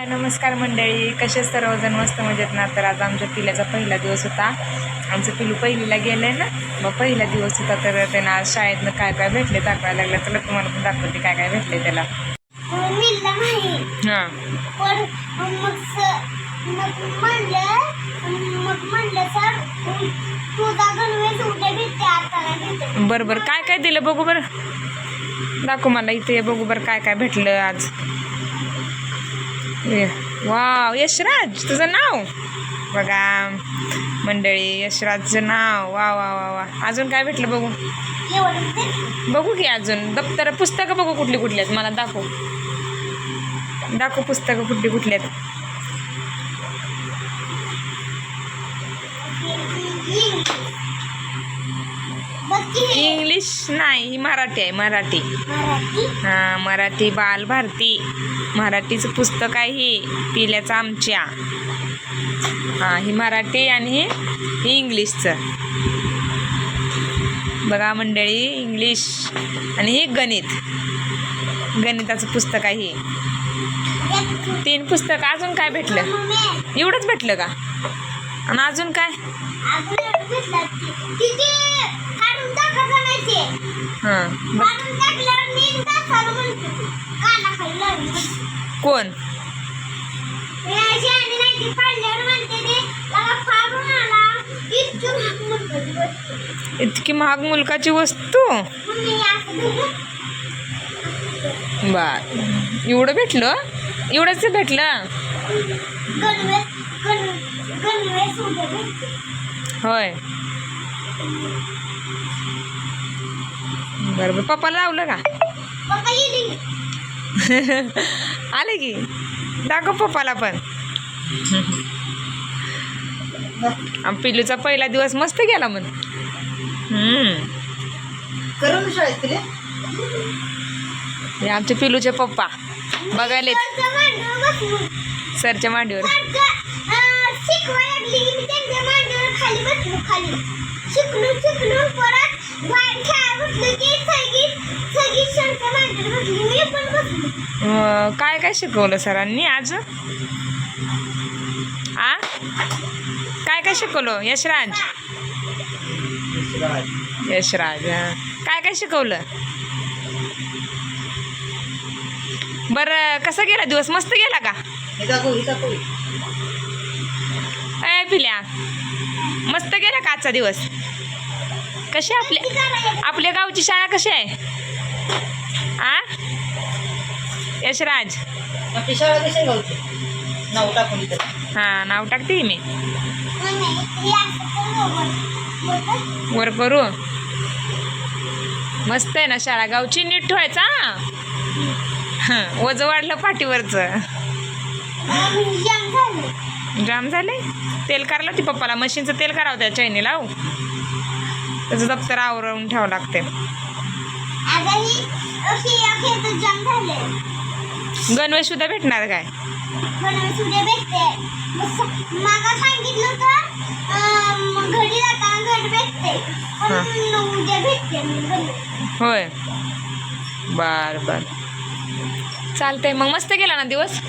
हाय नमस्कार मंडळी. कसे सर्वजण मस्त मजेत ना? तर आज आमच्या पिल्याचा पहिला दिवस होता. आमचं पिलू पहिलीला गेलं आहे ना? मग पहिला दिवस होता तर त्यांना आज शाळेतनं काय काय भेटले दाखवायला लागलं. तर तुम्हाला पण दाखवते काय काय भेटले त्याला. हां. भेटते. बरं बरं. काय काय दिलं बघू बरं. दाखव मला इथे बघू बरं काय काय भेटलं आज. वाव यशराज तुझं नाव? बघा मंडळी यशराजचं नाव. वा वा वा वा अजून काय भेटलं बघू? बघू की अजून. दप्तर पुस्तकं बघू कुठली कुठली आहेत. मला दाखव. दाखव पुस्तकं कुठली कुठली आहेत बघ की हे इंग्लिश नाही ही मराठी आहे मराठी. हां मराठी बाल भारती. मराठीचं पुस्तक आहे ही पिल्याचं आमच्या हां ही मराठी आणि ही ही इंग्लिशचं. बघा मंडळी इंग्लिश आणि ही गणित. गणिताचं पुस्तक आहे हे. तीन पुस्तकं अजून काय भेटलं? एवढंच भेटलं का? आणि अजून काय? हां. कोण? इतकं महाग मुलकाची वस्तू. बर एवढं भेटलं? एवढंच भेटलं? होय. बरं बरं. पप्पाला लावलं का? पप्पा आले की? दाखव पप्पाला पण. आम पिल्लूचा पहिला दिवस मस्त गेला हे आमचे पिल्लूचे पप्पा. बसलो. सरच्या मांडीवर. काय काय शिकवलं सरांनी आज? आ? काय काय शिकवलं? यशराज. यशराज. काय काय शिकवलं? बरं कसा गेला दिवस? मस्त गेला का? हे ए पिल्या. मस्त गेला का आजचा दिवस? कशी आपल्या आपल्या गावची शाळा कशी आहे? आ? यशराज. हा नाव हां नाव टाकते मी? वर. करू मस्त आहे ना शाळा. गावची नीट ठेवायचा वजं वाढलं पाठीवरचं. जाम झाले? तेल करायला ती पप्पाला. मशीनचं तेल करावं त्या चैनी लावू त्याचं दप्तर आवरून ठेवावं लागते. ही. गणवेश सुद्धा भेटणार काय. होय. बर बर. चालतंय. मग मस्त गेला ना दिवस?